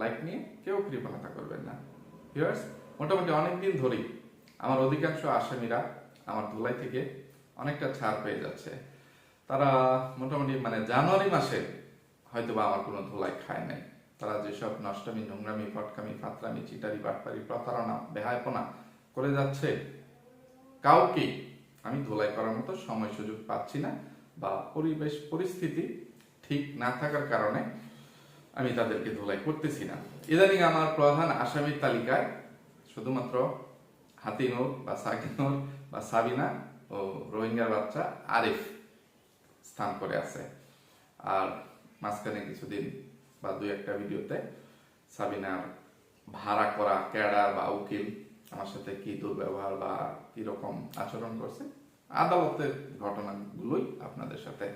Like নিয়ে কেউ কৃপণতা করবেন না। ভিউয়ার্স মোটামুটি অনেকদিন ধরেই আমার অধিকাংশ আসামিরা আমার ধুলাই থেকে অনেকটা ছাড় পেয়ে যাচ্ছে। তারা মোটামুটি মানে জানুয়ারি মাসে হয়তো বা আমার কোনো ধুলাই খায় নাই। তারা যেসব নষ্টামি, নোংরামি, ফটকামি, ফাতরামি, চিটারি, বাটপারি, প্রতারণা, বেহায়পনা করে যাচ্ছে কাউকে আমি ধুলাই করার মতো সময় সুযোগ পাচ্ছি না বা পরিবেশ, পরিস্থিতি ঠিক না থাকার কারণে আমি তাদেরকে ধুলাই করতেছি না। ইদানিং আমার প্রধান আসামির তালিকায় শুধুমাত্র হাতিনুর বা সাকিনুর বা সাবিনা ও রোহিঙ্গার বাচ্চা আরিফ স্থান করে আছে। আর মাঝখানে কিছুদিন বা দুই একটা ভিডিওতে সাবিনার ভাড়া করা ক্যাডার বা উকিল আমার সাথে কি দুর্ব্যবহার বা কি রকম আচরণ করছে, আদালতের ঘটনাগুলোই আপনাদের সাথে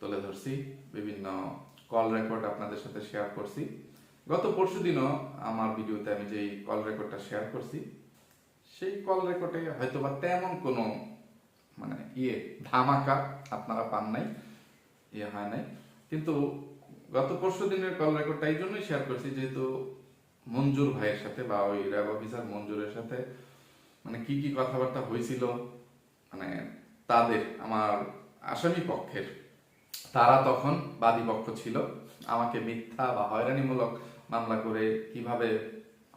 তুলে ধরছি। বিভিন্ন কল রেকর্ড আপনাদের সাথে শেয়ার করছি। গত পরশু দিনও আমার ভিডিওতে আমি যেই কল রেকর্ডটা শেয়ার করছি, সেই কল রেকর্ডে হয়তো বা তেমন কোনো মানে ইয়ে ধামাকা আপনারা পান নাই ইয়ে হয় নাই। কিন্তু গত পরশু দিনের কল রেকর্ডটা এই জন্যই শেয়ার করছি যেহেতু মঞ্জুর ভাইয়ের সাথে বা ওই র্যাব অফিসার মঞ্জুরের সাথে মানে কি কি কথাবার্তা হয়েছিল মানে তাদের, আমার আসামি পক্ষের তারা তখন বাদী পক্ষ ছিল। আমাকে মিথ্যা বা হয়রানিমূলক মামলা করে কীভাবে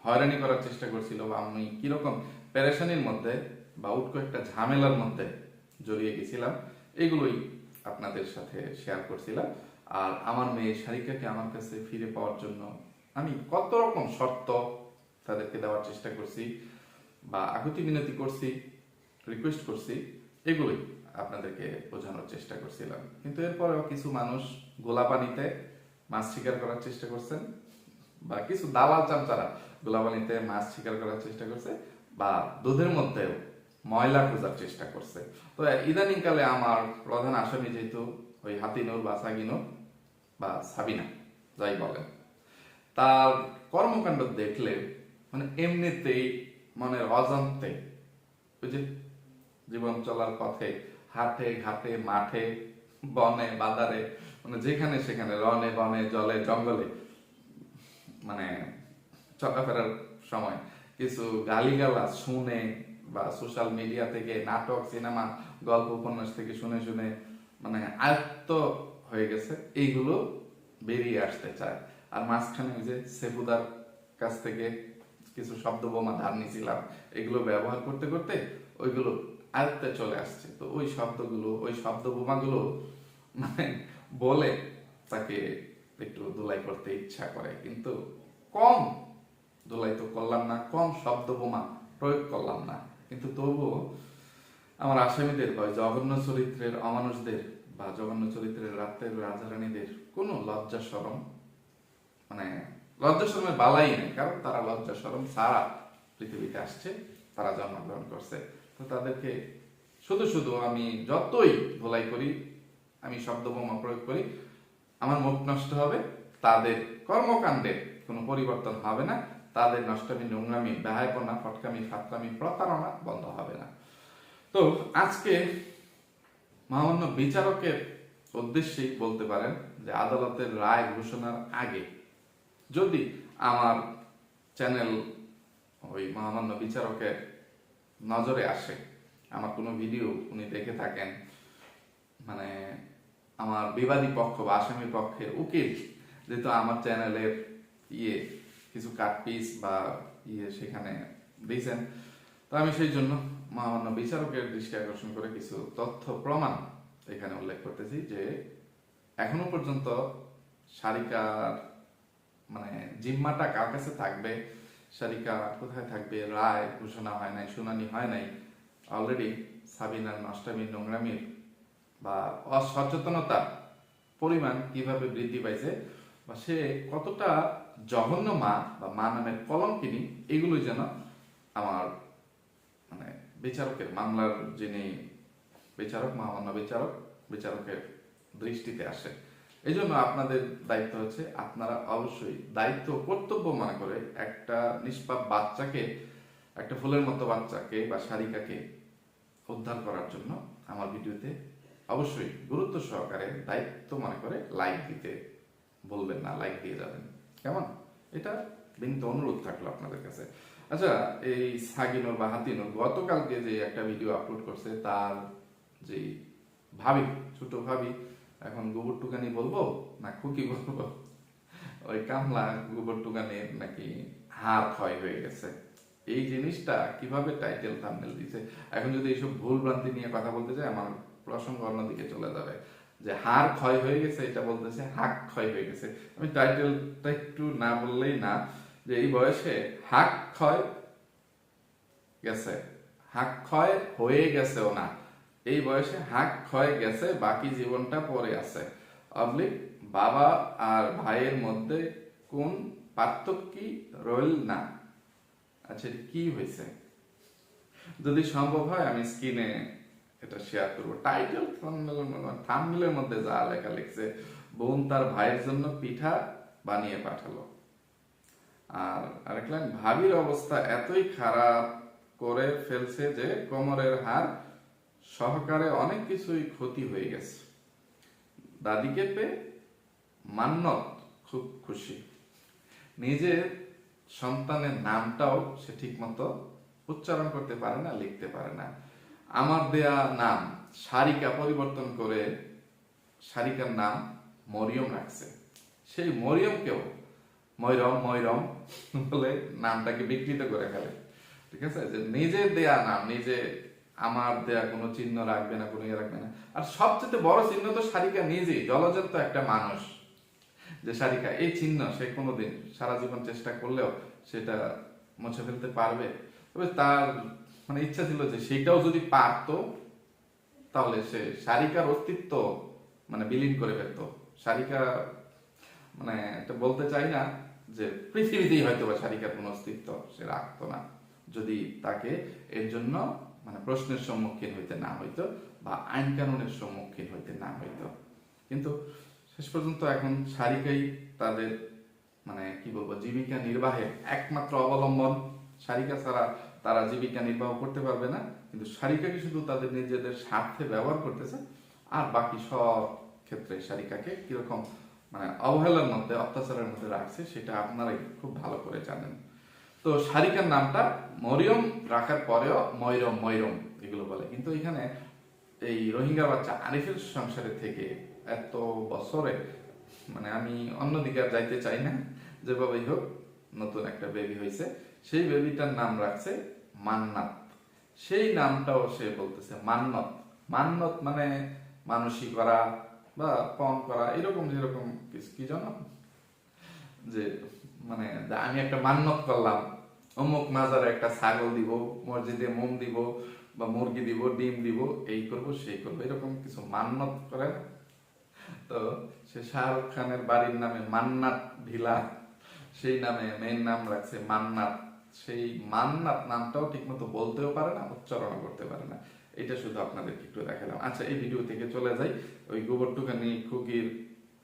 হয়রানি করার চেষ্টা করছিল বা আমি কীরকম পেরেশানির মধ্যে বা উটকো একটা ঝামেলার মধ্যে জড়িয়ে গেছিলাম, এগুলোই আপনাদের সাথে শেয়ার করছিলাম। আর আমার মেয়ে শারিকাকে আমার কাছে ফিরে পাওয়ার জন্য আমি কত রকম শর্ত তাদেরকে দেওয়ার চেষ্টা করছি বা আকুতি মিনতি করছি রিকোয়েস্ট করছি, এগুলোই। আপনাদেরকে বোঝানোর চেষ্টা করছিলাম। কিন্তু এরপরেও কিছু মানুষ গোলা পানিতে মাছ শিকার করার চেষ্টা করছেন, বা কিছু দালাল চামচারা গোলা পানিতে মাছ শিকার করার চেষ্টা করছে, বা দুধের মধ্যেও ময়লা খোঁজার চেষ্টা করছে। তো ইদানিং কালে আমার প্রধান আসামি যেহেতু ওই হাতিনুর বা সাগিনুর বা সাবিনা, যাই বলেন, তার কর্মকাণ্ড দেখলে মানে এমনিতেই মনের অজান্তে ওই যে জীবন চলার পথে হাটে, ঘাটে, মাঠে, বনে, বাজারে মানে যেখানে সেখানে রনে বনে, জলে, জঙ্গলে মানে চলাফেরার সময় কিছু গালিগালা শুনে বা সোশ্যাল মিডিয়া থেকে, নাটক সিনেমা গল্প, উপন্যাস থেকে শুনে শুনে মানে আয়ত্ত হয়ে গেছে, এইগুলো বেরিয়ে আসতে চায়। আর মাঝখানে ওই যে সেবুদার কাছ থেকে কিছু শব্দ বোমা ধার নিয়েছিলাম এগুলো ব্যবহার করতে করতে ওইগুলো আয়ত্তে চলে আসছে। তো ওই শব্দগুলো, ওই শব্দ বোমাগুলো মানে বলে তাকে একটু ধুলাই করতে ইচ্ছা করে। কিন্তু কম ধুলাই তো করলাম না, কম শব্দ বোমা প্রয়োগ করলাম না। কিন্তু তবুও আমার আসামিদের বা জঘন্য চরিত্রের অমানুষদের বা জঘন্য চরিত্রের রাত্রের রাজারানীদের কোনো লজ্জা সরম মানে লজ্জা শরমে বালাই নেই। কারণ তারা লজ্জা শরম সারা পৃথিবীতে আসছে, তারা জন্মগ্রহণ করছে। তো তাদেরকে শুধু শুধু আমি যতই ধোলাই করি, আমি শব্দ বোমা প্রয়োগ করি, আমার মুখ নষ্ট হবে, তাদের কর্মকাণ্ডে কোনো পরিবর্তন হবে না, তাদের নষ্টমী, নোংরামি, বেহায়পনা, ফটকামি ফাতকামি প্রতারণা বন্ধ হবে না। তো আজকে মহামান্য বিচারকের উদ্দেশ্যেই বলতে পারেন যে আদালতের রায় ঘোষণার আগে যদি আমার চ্যানেল ওই মহামান্য বিচারকের নজরে আসে। আমার কোনো ভিডিও উনি দেখে থাকেন মানে আমার বিবাদী পক্ষ বা আসামি পক্ষের উকিল, যেহেতু আমার চ্যানেলের ইয়ে কিছু কাট পিস বা ইয়ে সেখানে দিয়েছেন। তো আমি সেই জন্য মহামান্য বিচারকের দৃষ্টি আকর্ষণ করে কিছু তথ্য, প্রমাণ এখানে উল্লেখ করতেছি যে এখনও পর্যন্ত সারিকার মানে জিম্মাটা কার কাছে থাকবে সারিকা কোথায় থাকবে? রায়, ঘোষণা হয় নাই, শুনানি হয় নাই। অলরেডি সাবিনার নষ্টামির নোংরামির বা অসচেতনতার পরিমাণ কীভাবে বৃদ্ধি পাইছে বা সে কতটা জঘন্য মা বা মা নামের কলম কলঙ্কিনী এগুলোই যেন আমার মানে বিচারকের, মামলার যিনি বিচারক মহামান্য বিচারক, বিচারকের দৃষ্টিতে আসে। এই জন্য আপনাদের দায়িত্ব হচ্ছে, আপনারা অবশ্যই দায়িত্ব কর্তব্য মনে করে একটা নিষ্পাপ বাচ্চাকে, একটা ফুলের মতো বাচ্চাকে বা শারিকাকে উদ্ধার করার জন্য আমার ভিডিওতে অবশ্যই গুরুত্ব সহকারে দায়িত্ব মনে করে লাইক দিতে বলবেন না লাইক দিয়ে যাবেন। কেমন? এটা বিনীত অনুরোধ থাকল আপনাদের কাছে। আচ্ছা এই সাগিনুর বা হাতিনুর গতকালকে যে একটা ভিডিও আপলোড করছে, তার যে ভাবি, ছোট ভাবি এখন গোবর টুকানি বলব না খুকি বলব? ওই কামলা গোবর টুকানির নাকি হাড় ক্ষয় হয়ে গেছে। এই জিনিসটা কীভাবে টাইটেল থাম্বনেল দিছে? এখন যদি এইসব ভুল ভ্রান্তি নিয়ে কথা বলতে চাই, আমার প্রসঙ্গ অন্যদিকে চলে যাবে। যে হাড় ক্ষয় হয়ে গেছে, এটা বলতেছে হাক ক্ষয় হয়ে গেছে। আমি টাইটেলটা একটু না বললেই না, যে এই বয়সে হাক ক্ষয় গেছে। হাক ক্ষয় হয়ে গেছেও না। এই বয়সে হাক ক্ষয় গেছে, বাকি জীবনটা পরে আছে। অবলিক বাবা আর ভাইয়ের মধ্যে কোন পার্থক্য রইল না। আচ্ছা কি হয়েছে? যদি সম্ভব হয়, আমি স্ক্রিনে এটা শেয়ার করব। টাইটেল থামনেলের মধ্যে যা লেখা লিখছে, বোন তার ভাইয়ের জন্য পিঠা বানিয়ে পাঠালো। আর আরেক ভাবির অবস্থা এতই খারাপ করে ফেলছে যে কোমরের হাড় সহকারে অনেক কিছুই ক্ষতি হয়ে গেছে। দাদিকে পেয়ে মান্নত খুব খুশি। নিজের সন্তানের নামটাও সে ঠিক মতো উচ্চারণ করতে পারে না, লিখতে পারে না। আমার দেয়া নাম, সারিকা পরিবর্তন করে সারিকার নাম মরিয়ম রাখছে। সেই মরিয়মকেও ময়রম ময়রম বলে নামটাকে বিকৃত করে ফেলে। ঠিক আছে? যে নিজের দেয়া নাম, নিজে আমার দেয়া কোনো চিহ্ন রাখবে না, কোনো ইয়ে রাখবে না। আর সবচেয়ে বড় চিহ্ন তো সারিকা নিজেই জলজন্ত একটা মানুষ। যে সারিকা, এই চিহ্ন সে কোনোদিন সারা জীবন চেষ্টা করলেও সেটা মুছে ফেলতে পারবে। তবে তার মানে ইচ্ছা ছিল যে সেটাও যদি পারতো, তাহলে সে সারিকার অস্তিত্ব মানে বিলীন করে ফেলতো। সারিকা মানে এটা বলতে চাই না যে পৃথিবীতেই হয়তো বা সারিকার কোনো অস্তিত্ব সে রাখতো না। যদি তাকে এর জন্য মানে প্রশ্নের সম্মুখীন হইতে না হইতো বা আইন কানুনের সম্মুখীন হইতে না হইতো। কিন্তু শেষ পর্যন্ত এখন সারিকাই তাদের মানে কি বলব, জীবিকা নির্বাহের একমাত্র অবলম্বন। সারিকা ছাড়া তারা জীবিকা নির্বাহ করতে পারবে না, কিন্তু সারিকাকে শুধু তাদের নিজেদের স্বার্থে ব্যবহার করতেছে, আর বাকি সব ক্ষেত্রে সারিকাকে কীরকম মানে অবহেলার মধ্যে, অত্যাচারের মধ্যে রাখছে, সেটা আপনারাই খুব ভালো করে জানেন। তো সারিকার নামটা মরিয়ম রাখার পরেও ময়রম ময়রম এগুলো বলে। কিন্তু এখানে এই রোহিঙ্গা বাচ্চা আরিফের সংসারে থেকে এত বছরে মানে আমি অন্যদিকে আর যাইতে চাই না, যেভাবেই হোক নতুন একটা বেবি হয়েছে, সেই বেবিটার নাম রাখছে মান্নাত। সেই নামটাও সে বলতেছে মান্নত। মান্নত মানে মানসী করা বা পণ করা, এরকম যেরকম কি জানো? যে মানে আমি একটা মান্নত করলাম। অমুক মাজারে একটা ছাগল দিব, মসজিদে মোম দিব বা মুরগি দিব, ডিম দিব, এই করব, সেই করব, এরকম কিছু মান্নত করে। তো সে শাহরুখ খানের বাড়ির নামে মান্নাত ঢিলা, সেই নামে মেয়ের নাম রাখছে মান্নাত। সেই মান্নাত নামটাও ঠিকমতো বলতেও পারে না উচ্চারণ করতে পারে না। এটা শুধু আপনাদেরকে একটু দেখালাম। আচ্ছা এই ভিডিও থেকে চলে যাই। ওই গোবর টুকানি খুকির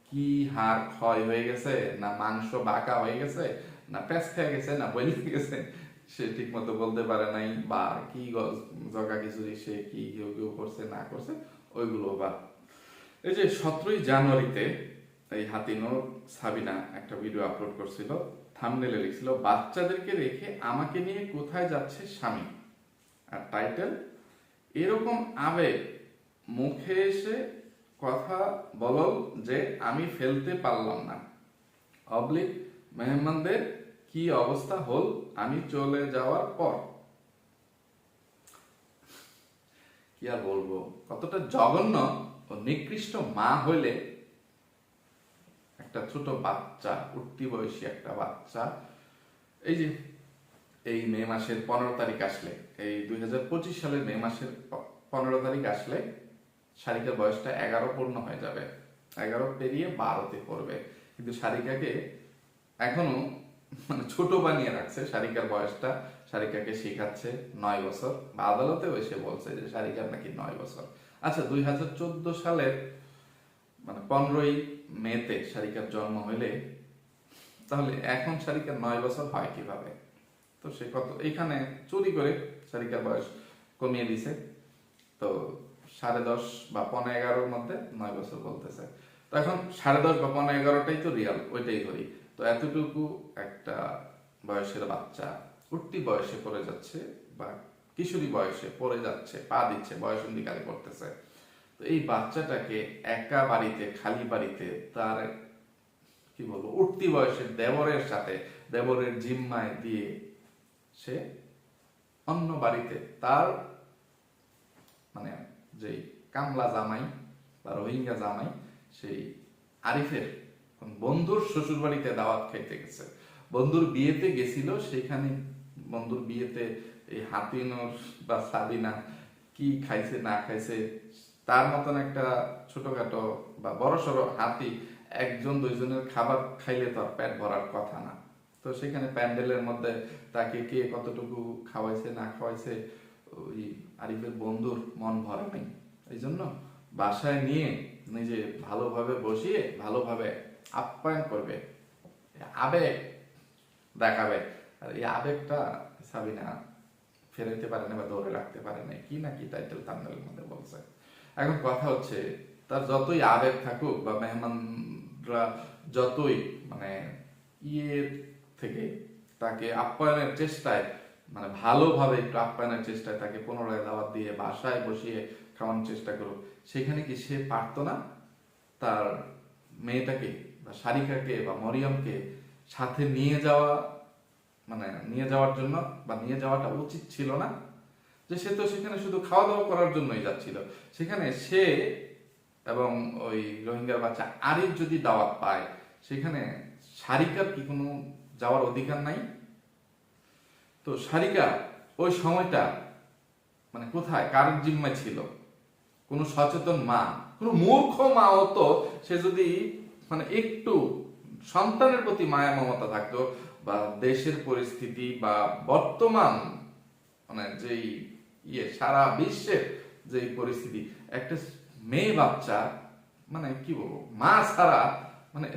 কি হাড় ক্ষয় হয়ে গেছে না মাংস বাঁকা হয়ে গেছে? না প্যাঁচ খেয়ে গেছে, না বইলে গেছে। সে ঠিক মতো বলতে পারে নাই, বা কি জগা খিচুড়ি সে কি কেউ কেউ করছে, না করছে, ওইগুলো বা। এই যে সতেরোই জানুয়ারিতে এই হাতিনো সাবিনা একটা ভিডিও আপলোড করছিল থামনেলে লিখছিল, বাচ্চাদেরকে রেখে আমাকে নিয়ে কোথায় যাচ্ছে স্বামী? আর টাইটেল এরকম আবেগ, মুখে এসে কথা বলো যে আমি ফেলতে পারলাম না। অবলিক মেহমানদের কি অবস্থা হল? আমি চলে যাওয়ার পর। কি আর বলব? কতটা জঘন্য ও নিকৃষ্ট মা হইলে একটা ছোট বাচ্চা উঠতি বয়সী একটা বাচ্চা। এই যে, এই মে মাসের পনেরো তারিখ আসলে, এই দুই হাজার পঁচিশ সালের মে মাসের পনেরো তারিখ আসলে সারিকার বয়সটা এগারো পূর্ণ হয়ে যাবে। এগারো পেরিয়ে বারোতে পড়বে। কিন্তু সারিকাকে এখনও মানে ছোট বানিয়ে রাখছে। সারিকার বয়সটা সারিকাকে শেখাচ্ছে নয় বছর। বা আদালতেও এসে বলছে যে, সারিকার নাকি নয় বছর। আচ্ছা দুই হাজার চোদ্দ সালের মানে পনেরোই মেতে সারিকার জন্ম হইলে, তাহলে এখন সারিকার নয় বছর হয় কীভাবে? তো সে কত, এখানে চুরি করে সারিকার বয়স কমিয়ে দিছে। তো সাড়ে দশ বা পনেরো এগারোর মধ্যে নয় বছর বলতেছে। তো এখন সাড়ে দশ বা পনেরো এগারোটাই তো রিয়াল ওইটাই ধরি। তো এতটুকু একটা বয়সের বাচ্চা। উঠতি বয়সে পড়ে যাচ্ছে বা কিশোরী বয়সে পড়ে যাচ্ছে, পা দিচ্ছে, বয়স অধিকারে পড়তেছে। তো এই বাচ্চাটাকে একা বাড়িতে, খালি বাড়িতে তার, কি বলব, উঠতি বয়সের দেবরের সাথে, দেবরের জিম্মায় দিয়ে সে অন্য বাড়িতে তার মানে যেই কামলা জামাই বা রোহিঙ্গা জামাই, সেই আরিফের বন্ধুর শ্বশুর বাড়িতে দাওয়াত খাইতে গেছে। বন্ধুর বিয়েতে গেছিল সেখানে বন্ধুর বিয়েতে এই হাতিনুর বা সাবিনা কি খাইছে, না খাইছে, তার মতন একটা ছোটখাটো বা বড় সড়ো হাতি একজন দুইজনের খাবার খাইলে তো পেট ভরার কথা না। তো সেখানে প্যান্ডেলের মধ্যে তাকে কে কতটুকু খাওয়াইছে, না খাওয়াইছে, ওই আরিফের বন্ধুর মন ভরে নাই। এই জন্য বাসায় নিয়ে নিজে ভালোভাবে বসিয়ে, ভালোভাবে আপ্যায়ন করবে। আবেগ দেখাবে। আর এই আবেগটা সাবিনা ফেরাইতে পারে না বা ধরে রাখতে পারে না কি না কি টাইটেল তামিলের মধ্যে বলছে। এখন কথা হচ্ছে, তার যতই আবেগ থাকুক বা মেহমানরা যতই মানে ইয়ের থেকে তাকে আপ্যায়নের চেষ্টায় মানে ভালোভাবে একটু আপ্যায়নের চেষ্টায় তাকে পুনরায় দাওয়াত দিয়ে বাসায় বসিয়ে খাওয়ানোর চেষ্টা করুক, সেখানে কি সে পারতো না? তার মেয়েটাকে বা সারিকাকে বা মরিয়মকে সাথে নিয়ে যাওয়া মানে নিয়ে যাওয়ার জন্য বা নিয়ে যাওয়াটা উচিত ছিল না, যে সে তো সেখানে শুধু খাওয়া দাওয়া করার জন্যই যাচ্ছিল। সেখানে সে এবং ওই রোহিঙ্গার বাচ্চা আরিফ যদি দাওয়াত পায়, সেখানে সারিকার কি কোনো যাওয়ার অধিকার নাই? তো সারিকা ওই সময়টা মানে কোথায়? কার জিম্মায় ছিল? কোনো সচেতন মা? কোনো মূর্খ মা হতো সে যদি মানে একটু সন্তানের প্রতি মায়া মমতা থাকতো বা দেশের পরিস্থিতি বা বর্তমান মানে যেই ইয়ে সারা বিশ্বের যেই পরিস্থিতি, একটা মেয়ে বাচ্চা মানে কি বলব, মা ছাড়া মানে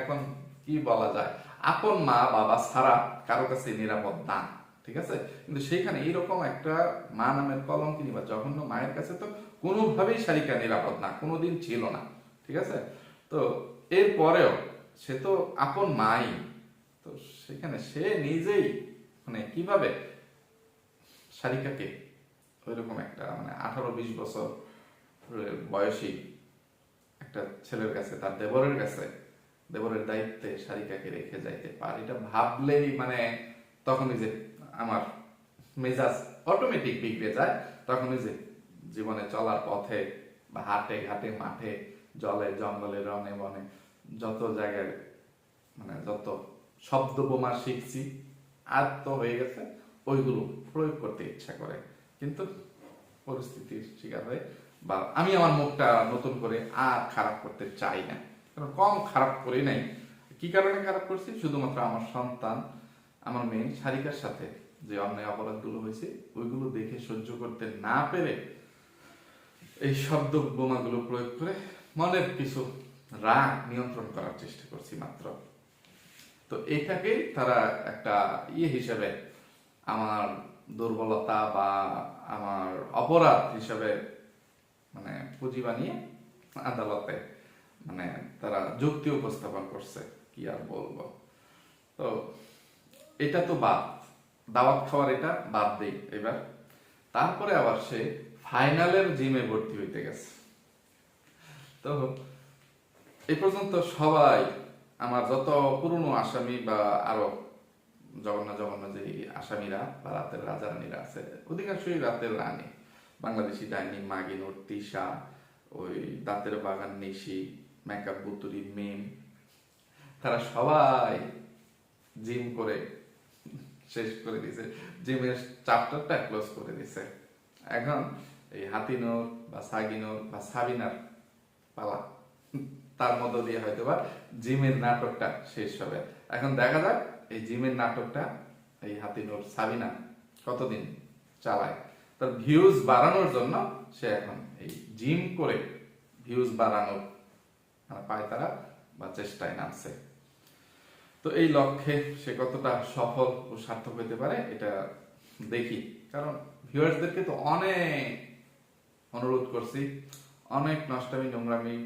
এখন কি বলা যায়, আপন মা বাবা ছাড়া কারও কাছে নিরাপদ না, ঠিক আছে? কিন্তু সেখানে এইরকম একটা মা নামের কলঙ্কিনী বা জঘন্য মায়ের কাছে তো কোনোভাবেই সারিকা নিরাপদ না, কোনোদিন ছিল না, ঠিক আছে? তো এর পরেও সে তো আপন মাই। তো সেখানে সে নিজেই মানে কীভাবে সারিকাকে ওইরকম একটা মানে আঠারো বিশ বছর বয়সী একটা ছেলের কাছে, তার দেবরের কাছে, দেবরের দায়িত্বে সারিকাকে রেখে যাইতে পারে। এটা ভাবলেই মানে তখনই যে আমার মেজাজ অটোমেটিক বিগড়ে যায়। তখনই যে জীবনে চলার পথে বা হাটে, ঘাটে, মাঠে জলে, জঙ্গলে রনে বনে, যত জায়গায় মানে যত শব্দ বোমা শিখছি তো হয়ে গেছে, ওইগুলো প্রয়োগ করতে ইচ্ছা করে। কিন্তু পরিস্থিতির শিকার হয়ে বা আমি আমার মুখটা নতুন করে আর খারাপ করতে চাই না। কারণ কম খারাপ করি নাই। কি কারণে খারাপ করছি? শুধুমাত্র আমার সন্তান, আমার মেয়ে সারিকার সাথে যে অন্যায় অপরাধগুলো হয়েছে, ওইগুলো দেখে সহ্য করতে না পেরে এই শব্দ বোমাগুলো প্রয়োগ করে মনের কিছু রাগ নিয়ন্ত্রণ করার চেষ্টা করছি মাত্র। তো এটাকে তারা একটা ইয়ে হিসেবে আমার দুর্বলতা বা আমার অপরাধ হিসেবে মানে পুঁজি বানিয়ে আদালতে মানে তারা যুক্তি উপস্থাপন করছে, কি আর বলব। তো এটা তো বাদ, দাওয়াত খাওয়ার এটা বাদ দেই এবার। তারপরে আবার সে ফাইনালের জিমে ভর্তি হইতে গেছে। তো এই পর্যন্ত সবাই আমার যত পুরনো আসামি বা আরও জগন্নাথ জগন্নাথ যে আসামিরা বা রাতের রাজা রানীরা আছে, অধিকাংশই রাতের রানী। বাংলাদেশি ডাইনি মাগিনুর, তিশা, ওই দাঁতের বাগান নিশি, মেকআপ বুতুরি, মিম, তারা সবাই জিম করে শেষ করে দিছে জিমের চ্যাপ্টারটা ক্লোজ করে দিছে এখন এই হাতিনোর বা সাগিনোর বা সাবিনার পালা। তার মধ্য দিয়ে হয়তো বা জিমের নাটকটা শেষ হবে। এখন দেখা যাক এই জিমের নাটকটা এই হাতিনুর সাবিনা কতদিন চালায়। তার ভিউজ বাড়ানোর জন্য সে এখন এই জিম করে ভিউজ বাড়ানোর মানে পায়তারা বা চেষ্টায় নামছে। তো এই লক্ষ্যে সে কতটা সফল ও সার্থক হতে পারে এটা দেখি। কারণ ভিউয়ার্সদেরকে তো অনেক অনুরোধ করছি। অনেক নষ্টামি, নোংরামি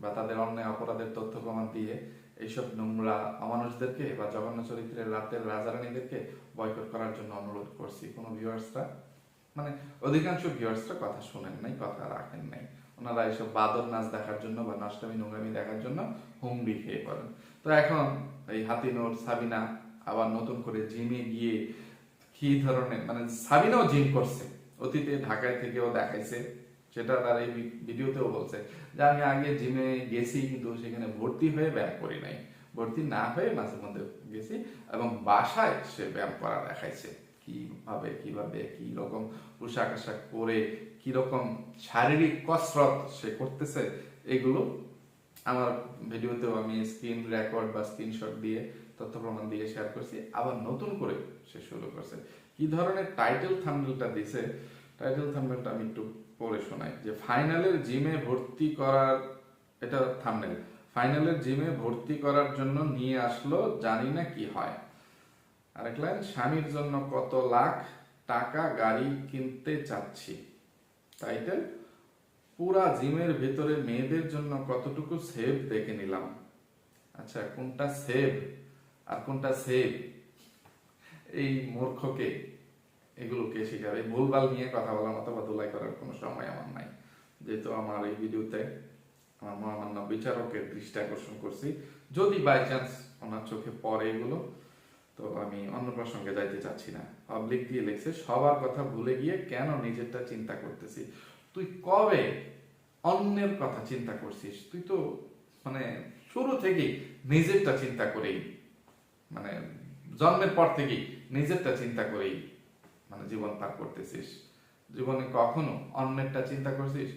বা তাদের অন্যায়, অপরাধের তথ্য প্রমাণ দিয়ে এইসব নোংরা অমানুষদেরকে বা জঘন্য চরিত্রের রাতের রাজারানীদেরকে বয়কট করার জন্য অনুরোধ করছি। কোনো ভিউয়ার্সরা মানে অধিকাংশ ভিউয়ার্সরা কথা শোনেন নাই, কথা রাখেন নাই। ওনারা এইসব বাদর নাচ দেখার জন্য বা নষ্টামি, নোংরামি দেখার জন্য হুমড়ি খেয়ে পড়েন। তো এখন এই হাতিনোর সাবিনা আবার নতুন করে জিমে গিয়ে কি ধরনের মানে সাবিনাও জিম করছে। অতীতে ঢাকায় থেকেও দেখাইছে। সেটা তার এই ভিডিওতেও বলছে যে আমি আগে জিমে গেছি, কিন্তু সেখানে ভর্তি হয়ে ব্যায়াম করি নাই। ভর্তি না হয়ে মাঝে মধ্যে গেছি এবং বাসায় সে ব্যায়াম করা দেখাইছে। কীভাবে কীভাবে, কি রকম পোশাক আশাক পরে, কি রকম শারীরিক কসরত সে করতেছে, এগুলো আমার ভিডিওতেও আমি স্ক্রিন রেকর্ড বা স্ক্রিনশট দিয়ে তথ্য প্রমাণ দিয়ে শেয়ার করছি। আবার নতুন করে সে শুরু করছে। কি ধরনের টাইটেল থাম্বনেলটা দিছে? টাইটেল থাম্বনেলটা আমি একটু পড়ে শোনাই যে ফাইনালের জিমে ভর্তি করার, এটা থাম্বনেল ফাইনালের জিমে ভর্তি করার জন্য নিয়ে আসলো, জানি না কি হয়। আরেক লাইন, স্বামীর জন্য কত লাখ টাকা গাড়ি কিনতে চাচ্ছি। টাইটেল পুরা জিমের ভেতরে মেয়েদের জন্য কতটুকু সেভ দেখে নিলাম। আচ্ছা কোনটা সেভ আর কোনটা সেভ এই মূর্খকে এগুলো কে শেখাবে। ভুলভাল নিয়ে কথা বলার মতো বা ধুলাই করার কোনো সময় আমার নাই। যেহেতু আমার এই ভিডিওতে আমার মহামান্য বিচারকের দৃষ্টি আকর্ষণ করছি। যদি বাই চান্স ওনার চোখে পড়ে এগুলো, তো আমি অন্য প্রসঙ্গে যাইতে চাচ্ছি না। পাবলিক দিয়ে লিখছে, সবার কথা ভুলে গিয়ে কেন নিজেরটা চিন্তা করতেছি? তুই কবে অন্যের কথা চিন্তা করছিস? তুই তো মানে শুরু থেকেই নিজেরটা চিন্তা করেই মানে জন্মের পর থেকেই নিজেরটা চিন্তা করেই মানে জীবন পার করতেছিস। জীবনে কখনো অন্যেরটা চিন্তা করছিস?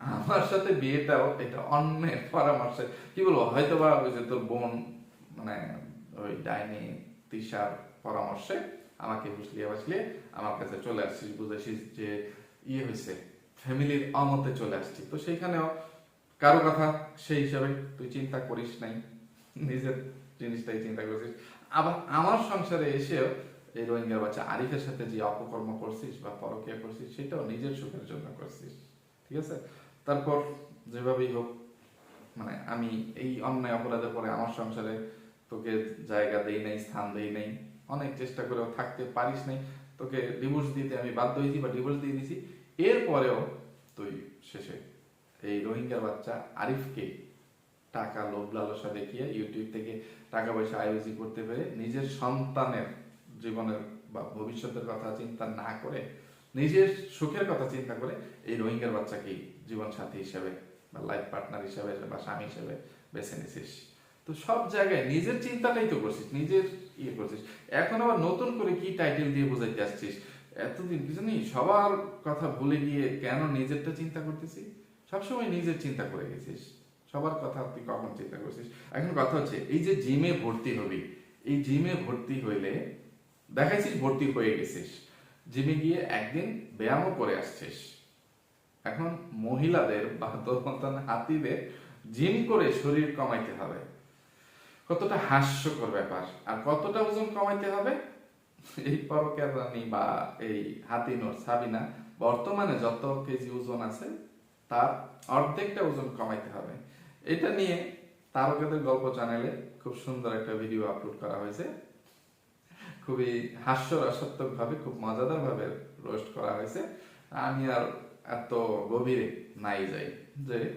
আমার সাথে বিয়েটাও এটা অন্যের পরামর্শে। কি বলব? হয়তো বা ওই যে তোর বোন মানে ওই ডাইনি তিশার পরামর্শে আমাকে বুঝলিয়ে বাসলিয়ে আমার কাছে চলে আসছিস বুঝেছিস যে ইয়ে হয়েছে ফ্যামিলির অমতে চলে আসছি। তো সেইখানেও কারও কথা সেই হিসাবে তুই চিন্তা করিস নাই। নিজের জিনিসটাই চিন্তা করছিস। আবার আমার সংসারে এসেও এই রোহিঙ্গার বাচ্চা আরিফের সাথে যে অপকর্ম করছিস বা পরকিয়া করছিস, সেটাও নিজের সুখের জন্য করছিস। ঠিক আছে? তারপর যেভাবেই হোক মানে আমি এই অন্যায় অপরাধের পরে আমার সংসারে তোকে জায়গা দেই নাই, স্থান দেই নাই, অনেক চেষ্টা করেও থাকতে পারিস নাই, তোকে ডিভোর্স দিতে আমি বাধ্য হয়েছি বা ডিভোর্স দিয়ে দিছি, এরপরেও তুই শেষে এই রোহিঙ্গার বাচ্চা আরিফকে টাকা লোভ লালসা দেখিয়ে ইউটিউব থেকে টাকা পয়সা আয়োজি করতে পেরে নিজের সন্তানের জীবনের বা ভবিষ্যতের কথা চিন্তা না করে, নিজের সুখের কথা চিন্তা করে এই রোহিঙ্গার বাচ্চাকেই জীবন সাথী হিসেবে বা লাইফ পার্টনার হিসেবে বা স্বামী হিসেবে বেছে নিছিস। তো সব জায়গায় নিজের চিন্তাটাই তো করছিস, নিজের ইয়ে করছিস। এখন আবার নতুন করে কি টাইটেল দিয়ে বোঝাইতে আসছিস? এতদিন জানি সবার কথা ভুলে গিয়ে কেন নিজেরটা চিন্তা করতেছিস সবসময় নিজের চিন্তা করে গেছিস। সবার কথা তুই কখন চিন্তা করছিস? এখন কথা হচ্ছে, এই যে জিমে ভর্তি হবি, এই জিমে ভর্তি হইলে দেখাইছিস, ভর্তি হয়ে গেছিস। জিমে গিয়ে একদিন ব্যায়ামও করে আসছিস। এখন মহিলাদের বা মতন হাতিদের জিম করে শরীর কমাইতে হবে। কতটা হাস্যকর ব্যাপার। আর কতটা ওজন কমাইতে হবে? এই পরকের রানী বা এই হাতিনোর সাবিনা বর্তমানে যত কেজি ওজন আছে, তার অর্ধেকটা ওজন কমাইতে হবে। এটা নিয়ে তারকাদের গল্প চ্যানেলে খুব সুন্দর একটা ভিডিও আপলোড করা হয়েছে। খুবই হাস্যরসাত্মক ভাবে খুব মজাদার ভাবে রোস্ট করা হয়েছে। আমি আর এত গভীরে নাই যাই। যে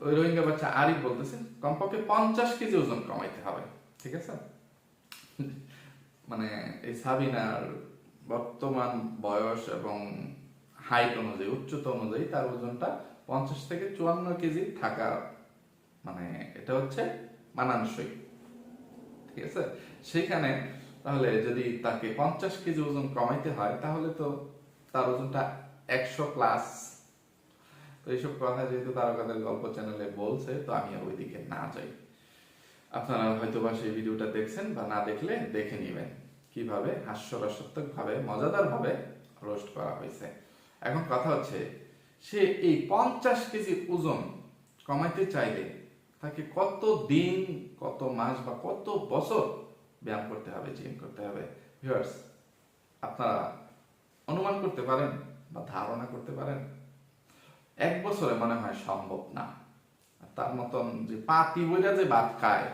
ওই রোহিঙ্গা বাচ্চা আরিফ বলতেছে, কমপক্ষে পঞ্চাশ কেজি ওজন কমাইতে হবে। ঠিক আছে? মানে এই সাবিনার বর্তমান বয়স এবং হাইট অনুযায়ী, উচ্চতা অনুযায়ী তার ওজনটা পঞ্চাশ থেকে চুয়ান্ন কেজি থাকা মানে এটা হচ্ছে মানানসই। ঠিক আছে? সেখানে তাহলে যদি তাকে পঞ্চাশ কেজি ওজন কমাইতে হয়, তাহলে তো তার ওজনটা একশো প্লাস তো এইসব কথা যেহেতু তারকাদের গল্প চ্যানেলে বলছে, তো আমি আর ওইদিকে না যাই। আপনারা হয়তো বা সেই ভিডিওটা দেখছেন বা না দেখলে দেখে নেবেন। কীভাবে হাস্যরসাত্মক ভাবে মজাদার ভাবে রোস্ট করা হয়েছে। এখন কথা হচ্ছে, সে এই পঞ্চাশ কেজি ওজন কমাইতে চাইলে তাকে কত দিন কত মাস বা কত বছর ব্যায়াম করতে হবে জিম করতে হবে। ভিউয়ার্স আপনারা অনুমান করতে পারেন বা ধারণা করতে পারেন, এক বছরে মনে হয় সম্ভব না। তার মতন যে পাতি বইরা যে ভাত খায়,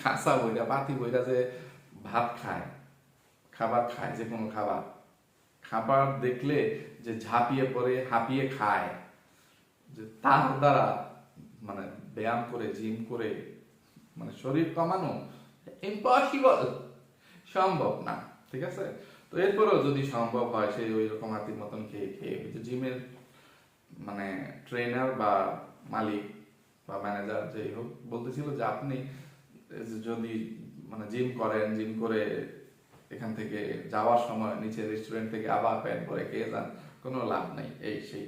কাঁচা বইরা, পাতি বইরা যে ভাত খায়, খাবার খায়, যে কোনো খাবার খাবার দেখলে যে ঝাঁপিয়ে পড়ে, হাঁপিয়ে খায়, যে তার দ্বারা মানে ব্যায়াম করে জিম করে মানে শরীর কমানো ইম্পসিবল সম্ভব না, ঠিক আছে? তো এরপরেও যদি সম্ভব হয় সেই ওই রকম হাতির মতন খেয়ে খেয়ে যে জিমের মানে ট্রেনার বা মালিক বা ম্যানেজার যেই হোক, বলতেছিল যে আপনি যদি মানে জিম করেন জিম করে এখান থেকে যাওয়ার সময় নিচে রেস্টুরেন্ট থেকে আবার প্যান্ট করে খেয়ে যান, কোনো লাভ নেই, এই সেই।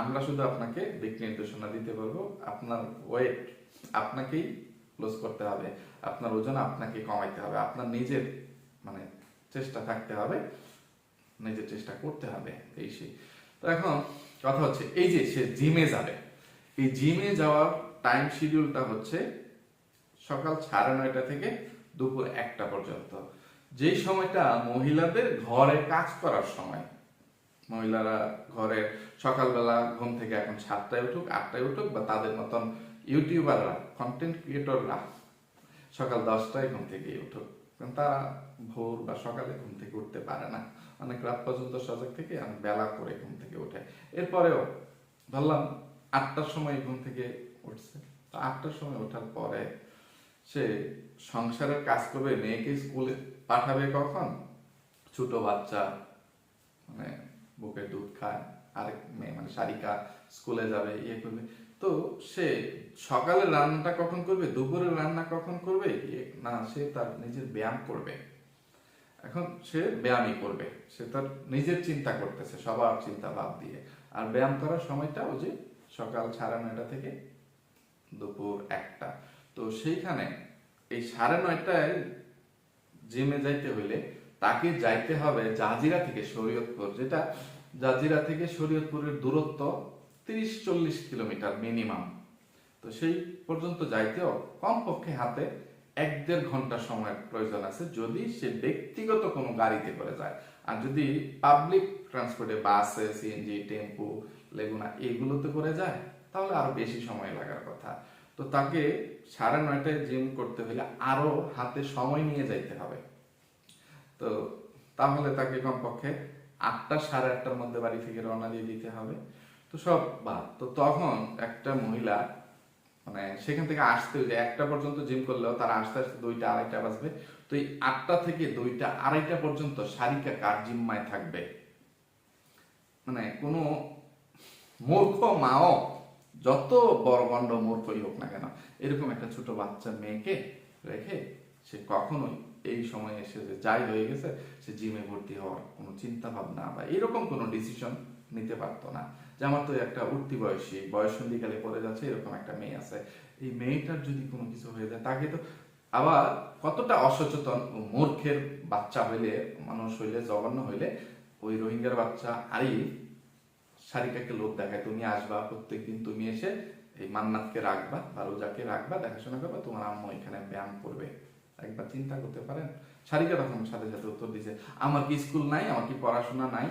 আমরা শুধু আপনাকে দিক নির্দেশনা দিতে পারব, আপনার ওয়েট আপনাকেই লস করতে হবে, আপনার ওজন আপনাকে কমাইতে হবে, আপনার নিজের মানে চেষ্টা থাকতে হবে, নিজের চেষ্টা করতে হবে, এই সেই। তো এখন কথা হচ্ছে, এই যে সে জিমে যাবে, এই জিমে যাওয়ার টাইম শিডিউলটা হচ্ছে সকাল সাড়ে নয়টা থেকে দুপুর একটা পর্যন্ত। যেই সময়টা মহিলাদের ঘরে কাজ করার সময়, মহিলারা ঘরে সকালবেলা ঘুম থেকে এখন সাতটায় উঠুক, আটটায় উঠুক বা তাদের মতন ইউটিউবাররা কন্টেন্ট ক্রিয়েটররা সকাল দশটায় ঘুম থেকে কারণ তারা ভোর বা সকালে ঘুম থেকে উঠতে পারে না। অনেক রাত পর্যন্ত সজাগ থেকে আমি বেলা করে ঘুম থেকে উঠে এরপরেও ধরলাম আটটার সময় ঘুম থেকে উঠছে। তো আটটার সময় ওঠার পরে সে সংসারের কাজ করবে, মেয়েকে স্কুলে পাঠাবে কখন? ছোট বাচ্চা মানে বুকে দুধ খায়, আরেক মেয়ে মানে সারিকা স্কুলে যাবে ইয়ে করবে। তো সে সকালে রান্নাটা কখন করবে? দুপুরে রান্না কখন করবে? না, সে তার নিজের ব্যায়াম করবে। এখন সে ব্যায়ামই করবে। সে তার নিজের চিন্তা করতেছে, সবার চিন্তা বাদ দিয়ে। আর ব্যায়াম করার সময়টা ওই যে সকাল সাড়ে নয়টা থেকে দুপুর একটা। তো সেইখানে এই সাড়ে নয়টায় জিমে যাইতে হইলে তাকে যাইতে হবে জাজিরা থেকে শরীয়তপুর, যেটা জাজিরা থেকে শরীয়তপুরের দূরত্ব তিরিশ চল্লিশ কিলোমিটার মিনিমাম তো সেই পর্যন্ত যাইতেও কমপক্ষে হাতে এক দেড় ঘণ্টা সময়ের প্রয়োজন আছে যদি সে ব্যক্তিগত কোনো গাড়িতে করে যায়। আর যদি পাবলিক ট্রান্সপোর্টে বাসে সিএনজি টেম্পু লেগুনা এগুলোতে করে যায়, তাহলে আরও বেশি সময় লাগার কথা। তো তাকে সাড়ে নয়টায় জিম করতে হলে আরও হাতে সময় নিয়ে যাইতে হবে। তো তাহলে তাকে কমপক্ষে আটটা, সাড়ে আটটার মধ্যে বাড়ি থেকে রওনা দিয়ে দিতে হবে। তো সব বাদ। তো তখন একটা মহিলা মানে সেখান থেকে আসতে যে একটা পর্যন্ত জিম করলেও তার আসতে আসতে দুইটা, আড়াইটা বাজবে। তো এই আটটা থেকে দুইটা, আড়াইটা পর্যন্ত সারিকা কার জিম্মায় থাকবে। মানে কোনো মূর্খ মাও, যত বড়গণ্ড মূর্খই হোক না কেন, এরকম একটা ছোট বাচ্চা মেয়েকে রেখে সে কখনোই এই সময় এসে যে যাই হয়ে গেছে, সে জিমে ভর্তি হওয়ার কোনো চিন্তা ভাবনা বা এরকম কোনো ডিসিশন নিতে পারতো না। যে আমার তো একটা উঠতি বয়সী বয়সন্ধিকালে পড়ে যাচ্ছে, এরকম একটা মেয়ে আছে। এই মেয়েটার যদি কোনো কিছু হয়ে যায়, তাকে তো আবার কতটা অসচেতন মূর্খের বাচ্চা হইলে, মানুষ হইলে, জঘন্য হইলে, ওই রোহিঙ্গার বাচ্চা আরই সারিকাকে লোক দেখায়, তুমি আসবা, প্রত্যেকদিন তুমি এসে এই মান্নাতকে রাখবা বা রোজাকে রাখবা, দেখাশোনা করবা, তোমার আম্মু এখানে ব্যায়াম করবে। একবার চিন্তা করতে পারেন। সারিকা তখন সাথে সাথে উত্তর দিছে আমার কি স্কুল নাই? আমার কি পড়াশোনা নাই?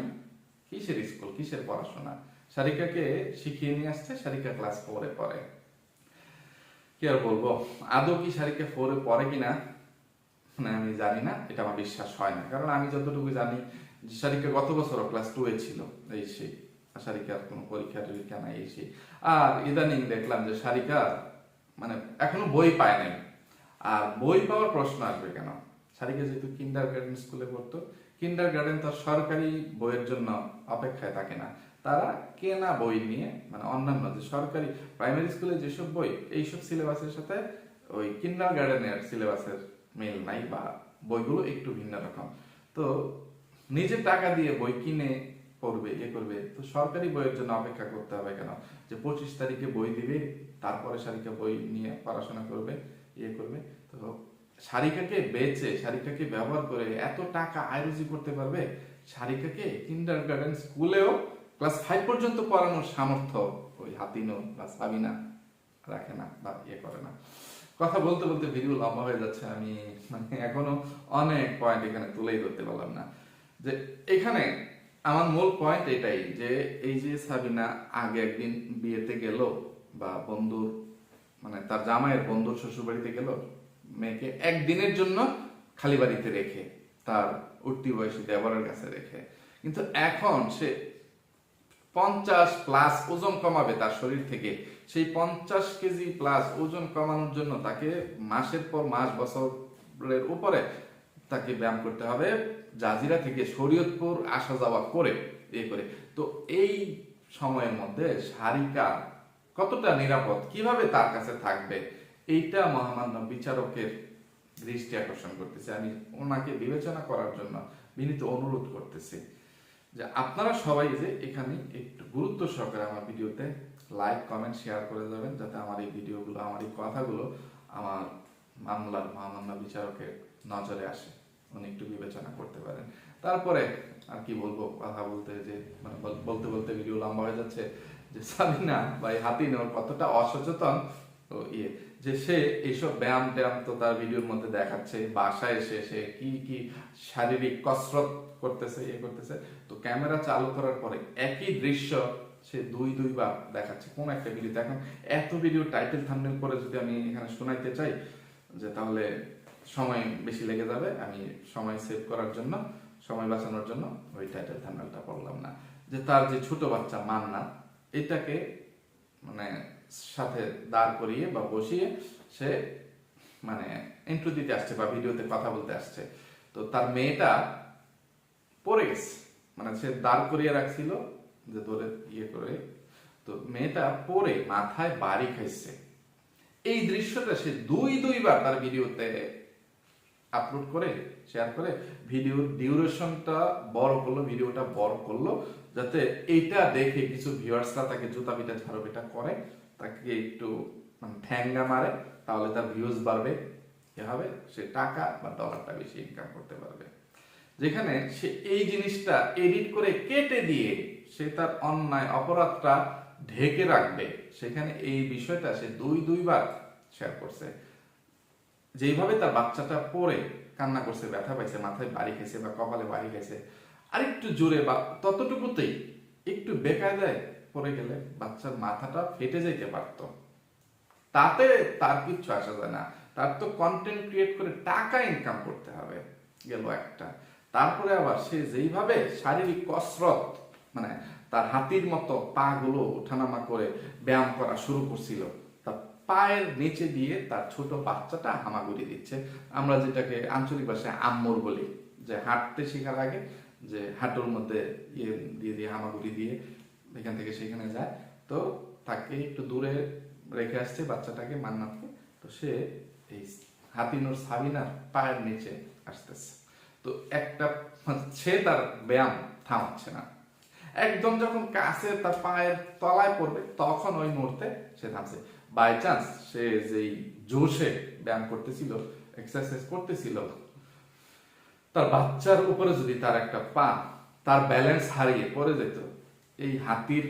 কিসের স্কুল? কিসের পড়াশোনা? সারিকাকে শিখিয়ে নিয়ে আসছে সারিকা ক্লাস ফোরে পড়ে। কি আর বলব? আদৌ কি সারিকা ফোরে পড়ে কিনা? মানে আমি জানি না, এটা আমার বিশ্বাস হয় না। কারণ আমি যতটুকু জানি সারিকা গত বছর ক্লাস টু এ ছিল, এই সেই। সারিকার কোনো পরীক্ষা টরীক্ষা নাই, এই সেই। আর ইদানিং দেখলাম যে সারিকা মানে এখনও বই পায় নাই। আর বই পাওয়ার প্রশ্ন আসবে কেন? সারিকা যেহেতু কিন্ডার গার্ডেন স্কুলে পড়তো কিন্ডার গার্ডেন তার সরকারি বইয়ের জন্য অপেক্ষায় থাকে না। তারা কেনা বই নিয়ে মানে অন্যান্য যে সরকারি প্রাইমারি স্কুলে যেসব বই, এইসব সিলেবাসের সাথে ওই কিন্ডার গার্ডেনের সিলেবাসের মিল নাই বা বইগুলো একটু ভিন্ন রকম। তো নিজের টাকা দিয়ে বই কিনে পড়বে ইয়ে করবে, তো সরকারি বইয়ের জন্য অপেক্ষা করতে হবে কেন? যে পঁচিশ তারিখে বই দিবে, তারপরে সারিকা বই নিয়ে পড়াশোনা করবে ইয়ে করবে, তো শারিকাকে বেচে শারিকাকে ব্যবহার করে এত টাকা আয়রুজি করতে পারবে শারিকাকে কিন্ডার গার্ডেন স্কুলেও ক্লাস ফাইভ পর্যন্ত পড়ানোর সামর্থ্য ওই হাতিনো বা সাবিনা রাখে না বা ইয়ে করে না। কথা বলতে বলতে ভিডিও লম্বা হয়ে যাচ্ছে, আমি মানে এখনও অনেক পয়েন্ট এখানে তুলেই ধরতে পারলাম না। যে এখানে আমার মূল পয়েন্ট এটাই যে এই যে সাবিনা আগে একদিন বিয়েতে গেল বা বন্ধুর মানে তার জামাইয়ের বন্ধুর শ্বশুর বাড়িতে গেল, মেয়েকে একদিনের জন্য খালি বাড়িতে রেখে, তার উঠতি বয়সী দেবরের কাছে রেখে। কিন্তু এখন সে পঞ্চাশ প্লাস ওজন কমাবে তার শরীর থেকে। সেই পঞ্চাশ কেজি প্লাস ওজন কমানোর জন্য তাকে মাসের পর মাস, বছরের উপরে তাকে ব্যায়াম করতে হবে, জাজিরা থেকে শরীয়তপুর আসা যাওয়া করে, এ করে। তো এই সময়ের মধ্যে সারিকা কতটা নিরাপদ, কীভাবে তার কাছে থাকবে, এইটা মহামান্য বিচারকের দৃষ্টি আকর্ষণ করতেছে। আমি ওনাকে বিবেচনা করার জন্য বিনীত অনুরোধ করতেছি। যে আপনারা সবাই যে এখানে একটু গুরুত্ব সহকারে আমার ভিডিওতে লাইক কমেন্ট শেয়ার করে যাবেন, যাতে আমার এই ভিডিওগুলো, আমার এই কথাগুলো আমার মামলার মহামান্য বিচারকের নজরে আসে। উনি একটু বিবেচনা করতে পারেন। তারপরে আর কি বলব, কথা বলতে যে মানে বল- বলতে বলতে ভিডিও লম্বা হয়ে যাচ্ছে যে সাবিনা বা এই হাতিনোর কতটা অসচেতন। ও ইয়ে যে সে এইসব ব্যায়াম ট্যায়াম তো তার ভিডিওর মধ্যে দেখাচ্ছে, বাসায় এসে সে কি কি শারীরিক কসরত করতেছে ইয়ে করতেছে। তো ক্যামেরা চালু করার পরে একই দৃশ্য সে দুই দুইবার দেখাচ্ছে, কোন একটা ভিডিওতে। এখন এত ভিডিও টাইটেল থাম্বনেল করে যদি আমি এখানে শোনাইতে চাই, যে তাহলে সময় বেশি লেগে যাবে, আমি সময় সেভ করার জন্য, সময় বাঁচানোর জন্য ওই টাইটেল থাম্বনেলটা পড়লাম না। যে তার যে ছোট বাচ্চা মান্না, এটাকে মানে সাথে দাঁড় করিয়ে বা বসিয়ে সে মানে ইন্ট্রো দিতে আসছে বা ভিডিওতে কথা বলতে আসছে। তো তার মেয়েটা পড়ে গেছে। মানে সে দাঁড় করিয়ে রাখছিল যে ধরে ইয়ে করে। তো মেয়েটা পড়ে মাথায় বাড়ি খাইছে। এই দৃশ্যটা সে দুই দুইবার তার ভিডিওতে আপলোড করে শেয়ার করে ভিডিওর ডিউরেশনটা বড় করল, ভিডিওটা বড় করল, যাতে এইটা দেখে কিছু ভিউয়ার্সরা তাকে জুতা পিটা ঝাড়ো পিটা করে, তাকে একটু মানে ঠ্যাঙ্গা মারে, তাহলে তার ভিউজ বাড়বে। হবে? সে টাকা বা ডলারটা বেশি ইনকাম করতে পারবে। যেখানে সে এই জিনিসটা এডিট করে কেটে দিয়ে সে তার অন্যায় অপরাধটা ঢেকে রাখবে। সেখানে এই বিষয়টা সে দুই, দুইবার শেয়ার করছে। যেইভাবে তার বাচ্চাটা পড়ে, কান্না করছে, ব্যথা পাইছে, মাথায় বাড়ি খেয়েছে বা কপালে বাড়ি খেয়েছে আরেকটু জোরে বা ততটুকুতেই একটু বেকায়দায় পড়ে গেলে বাচ্চার মাথাটা ফেটে যেতে পারতো। তাতে তার কিচ্ছু আসা যায় না। তার তো কন্টেন্ট ক্রিয়েট করে টাকা ইনকাম করতে হবে, গেল একটা। তারপরে আবার সে যেইভাবে শারীরিক কসরত মানে তার হাতির মতো পা গুলো ওঠানামা করে ব্যায়াম করা শুরু করছিল, তার পায়ের নিচে দিয়ে তার ছোট বাচ্চাটা হামাগুড়ি দিচ্ছে। আমরা যেটাকে আঞ্চলিক ভাষায় আম্মুর বলি, যে হাঁটতে শেখার আগে যে হাঁটুর মধ্যে ইয়ে দিয়ে দিয়ে হামাগুড়ি দিয়ে এখান থেকে সেখানে যায়। তো তাকে একটু দূরে রেখে আসছে বাচ্চাটাকে, মান্নাতকে। তো সে এই হাতিনুর সাবিনার পায়ের নিচে আসতেছে। তো একটা সে তার ব্যায়াম থামাচ্ছে না। একদম যখন কাছে তার পায়ের তলায় পড়বে, তখন ওই মুহূর্তে সে থামছে। বাই চান্স সে যেই জোশে ব্যায়াম করতেছিল এক্সারসাইজ করতেছিল, তার বাচ্চার উপরে যদি তার একটা পা, তার ব্যালেন্স হারিয়ে পড়ে যেত, এই হাতির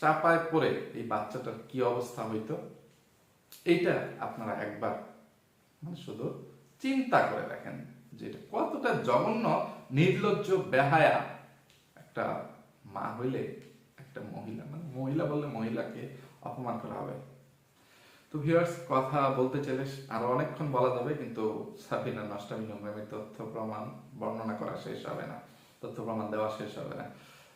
চাপায় পড়ে এই বাচ্চাটার কি অবস্থা হইতো? এইটা আপনারা একবার মানে শুধু চিন্তা করে দেখেন। যে এটা কতটা জঘন্য, নির্লজ্জ, বেহায়া একটা মা হইলে একটা মহিলা মানে মহিলা বললে মহিলাকে অপমান করা হবে। তো ভিউয়ার্স কথা বলতে চাইলে আরও অনেকক্ষণ বলা যাবে, কিন্তু সাবিনা নষ্টামী নোংরামের তথ্য প্রমাণ, বর্ণনা করা শেষ হবে না। তথ্য প্রমাণ দেওয়া শেষ হবে না।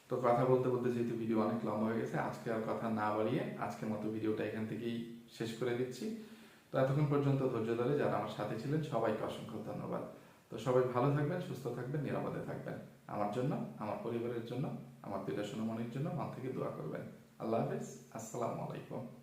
তো কথা বলতে বলতে যেহেতু ভিডিও অনেক লম্বা হয়ে গেছে, আজকে আর কথা না বাড়িয়ে আজকের মতো ভিডিওটা এখান থেকেই শেষ করে দিচ্ছি। তো এতক্ষণ পর্যন্ত ধৈর্য ধরে যারা আমার সাথে ছিলেন, সবাইকে অসংখ্য ধন্যবাদ। তো সবাই ভালো থাকবেন, সুস্থ থাকবেন, নিরাপদে থাকবেন। আমার জন্য, আমার পরিবারের জন্য, আমার দুইটা সোনামণির জন্য মন থেকে দোয়া করবেন। আল্লাহ হাফেজ। আসসালামু আলাইকুম।